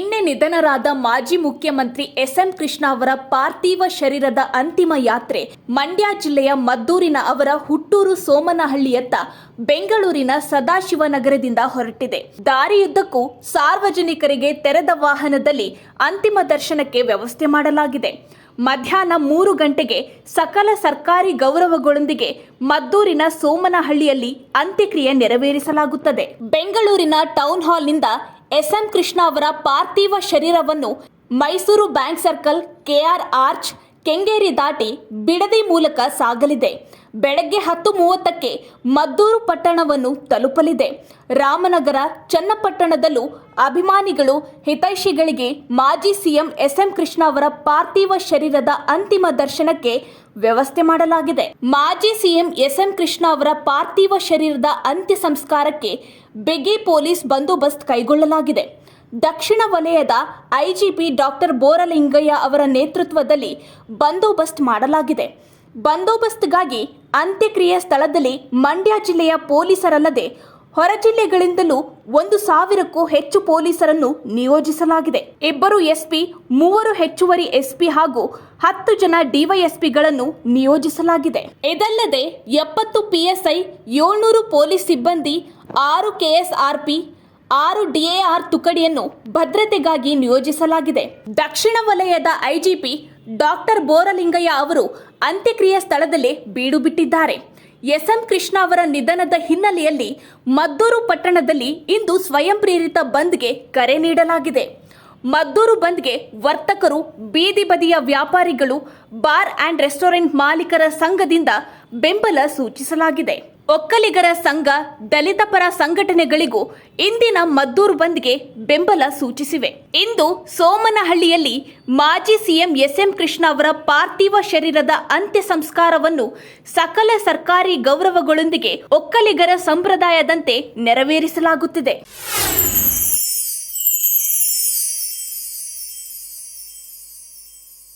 ನಿಧನರಾದ ಮಾಜಿ ಮುಖ್ಯಮಂತ್ರಿ ಎಸ್ ಎಸ್ಎಂ ಕೃಷ್ಣ ಅವರ ಪಾರ್ಥಿವ ಶರೀರದ ಅಂತಿಮ ಯಾತ್ರೆ ಮಂಡ್ಯ ಜಿಲ್ಲೆಯ ಮದ್ದೂರಿನ ಅವರ ಹುಟ್ಟೂರು ಸೋಮನಹಳ್ಳಿಯತ್ತ ಬೆಂಗಳೂರಿನ ಸದಾಶಿವನಗರದಿಂದ ಹೊರಟಿದೆ. ದಾರಿಯುದ್ದಕ್ಕೂ ಸಾರ್ವಜನಿಕರಿಗೆ ತೆರೆದ ವಾಹನದಲ್ಲಿ ಅಂತಿಮ ದರ್ಶನಕ್ಕೆ ವ್ಯವಸ್ಥೆ ಮಾಡಲಾಗಿದೆ. ಮಧ್ಯಾಹ್ನ ಮೂರು ಗಂಟೆಗೆ ಸಕಲ ಸರ್ಕಾರಿ ಗೌರವಗಳೊಂದಿಗೆ ಮದ್ದೂರಿನ ಸೋಮನಹಳ್ಳಿಯಲ್ಲಿ ಅಂತ್ಯಕ್ರಿಯೆ ನೆರವೇರಿಸಲಾಗುತ್ತದೆ. ಬೆಂಗಳೂರಿನ ಟೌನ್ ಹಾಲ್ನಿಂದ ಎಸ್ಎಂ ಕೃಷ್ಣ ಅವರ ಪಾರ್ಥಿವ ಶರೀರವನ್ನು Mysuru bank circle K R arch Kengeri ದಾಟಿ ಬಿಡದಿ ಮೂಲಕ ಸಾಗಲಿದೆ. ಬೆಳಗ್ಗೆ ಹತ್ತು ಮೂವತ್ತಕ್ಕೆ ಮದ್ದೂರು ಪಟ್ಟಣವನ್ನು ತಲುಪಲಿದೆ. ರಾಮನಗರ, ಚನ್ನಪಟ್ಟಣದಲ್ಲೂ ಅಭಿಮಾನಿಗಳು, ಹಿತೈಷಿಗಳಿಗೆ ಮಾಜಿ ಸಿಎಂ ಎಸ್ಎಂ ಕೃಷ್ಣ ಅವರ ಪಾರ್ಥಿವ ಶರೀರದ ಅಂತಿಮ ದರ್ಶನಕ್ಕೆ ವ್ಯವಸ್ಥೆ ಮಾಡಲಾಗಿದೆ. ಮಾಜಿ ಸಿಎಂ ಎಸ್ಎಂ ಕೃಷ್ಣ ಅವರ ಪಾರ್ಥಿವ ಶರೀರದ ಅಂತ್ಯ ಸಂಸ್ಕಾರಕ್ಕೆ ಬಿಗಿ ಪೊಲೀಸ್ ಬಂದೋಬಸ್ತ್ ಕೈಗೊಳ್ಳಲಾಗಿದೆ. ದಕ್ಷಿಣ ವಲಯದ ಐಜಿಪಿ ಡಾಕ್ಟರ್ ಬೋರಲಿಂಗಯ್ಯ ಅವರ ನೇತೃತ್ವದಲ್ಲಿ ಬಂದೋಬಸ್ತ್ ಮಾಡಲಾಗಿದೆ. ಬಂದೋಬಸ್ತ್ಗಾಗಿ ಅಂತ್ಯಕ್ರಿಯೆ ಸ್ಥಳದಲ್ಲಿ ಮಂಡ್ಯ ಜಿಲ್ಲೆಯ ಪೊಲೀಸರಲ್ಲದೆ ಹೊರ ಜಿಲ್ಲೆಗಳಿಂದಲೂ ಒಂದು ಸಾವಿರಕ್ಕೂ ಹೆಚ್ಚು ಪೊಲೀಸರನ್ನು ನಿಯೋಜಿಸಲಾಗಿದೆ. ಇಬ್ಬರು ಎಸ್ಪಿ, ಮೂವರು ಹೆಚ್ಚುವರಿ ಎಸ್ಪಿ ಹಾಗೂ ಹತ್ತು ಜನ ಡಿವೈಎಸ್ಪಿಗಳನ್ನು ನಿಯೋಜಿಸಲಾಗಿದೆ. ಇದಲ್ಲದೆ ಎಪ್ಪತ್ತು ಪಿಎಸ್ಐ, ಏಳ್ನೂರು ಪೊಲೀಸ್ ಸಿಬ್ಬಂದಿ, ಆರು ಕೆಎಸ್ಆರ್ಪಿ ಆರು ಡಿಎಆರ್ ತುಕಡಿಯನ್ನು ಭದ್ರತೆಗಾಗಿ ನಿಯೋಜಿಸಲಾಗಿದೆ. ದಕ್ಷಿಣ ವಲಯದ ಐಜಿಪಿ ಡಾಕ್ಟರ್ ಬೋರಲಿಂಗಯ್ಯ ಅವರು ಅಂತ್ಯಕ್ರಿಯೆ ಸ್ಥಳದಲ್ಲೇ ಬೀಡು ಬಿಟ್ಟಿದ್ದಾರೆ. ಎಸ್ಎಂ ಕೃಷ್ಣ ಅವರ ನಿಧನದ ಹಿನ್ನೆಲೆಯಲ್ಲಿ ಮದ್ದೂರು ಪಟ್ಟಣದಲ್ಲಿ ಇಂದು ಸ್ವಯಂ ಪ್ರೇರಿತ ಬಂದ್ಗೆ ಕರೆ ನೀಡಲಾಗಿದೆ. ಮದ್ದೂರು ಬಂದ್ಗೆ ವರ್ತಕರು ಬೀದಿ ಬದಿಯ ವ್ಯಾಪಾರಿಗಳು, ಬಾರ್ ಆ್ಯಂಡ್ ರೆಸ್ಟೋರೆಂಟ್ ಮಾಲೀಕರ ಸಂಘದಿಂದ ಬೆಂಬಲ ಸೂಚಿಸಲಾಗಿದೆ. ಒಕ್ಕಲಿಗರ ಸಂಘ ದಲಿತ ಪರ ಸಂಘಟನೆಗಳಿಗೂ ಇಂದಿನ ಮದ್ದೂರು ಬಂದ್ಗೆ ಬೆಂಬಲ ಸೂಚಿಸಿವೆ. ಇಂದು ಸೋಮನಹಳ್ಳಿಯಲ್ಲಿ ಮಾಜಿ ಸಿಎಂ ಎಸ್ಎಂ ಕೃಷ್ಣ ಅವರ ಪಾರ್ಥಿವ ಶರೀರದ ಅಂತ್ಯ ಸಂಸ್ಕಾರವನ್ನು ಸಕಲ ಸರ್ಕಾರಿ ಗೌರವಗಳೊಂದಿಗೆ ಒಕ್ಕಲಿಗರ ಸಂಪ್ರದಾಯದಂತೆ ನೆರವೇರಿಸಲಾಗುತ್ತಿದೆ.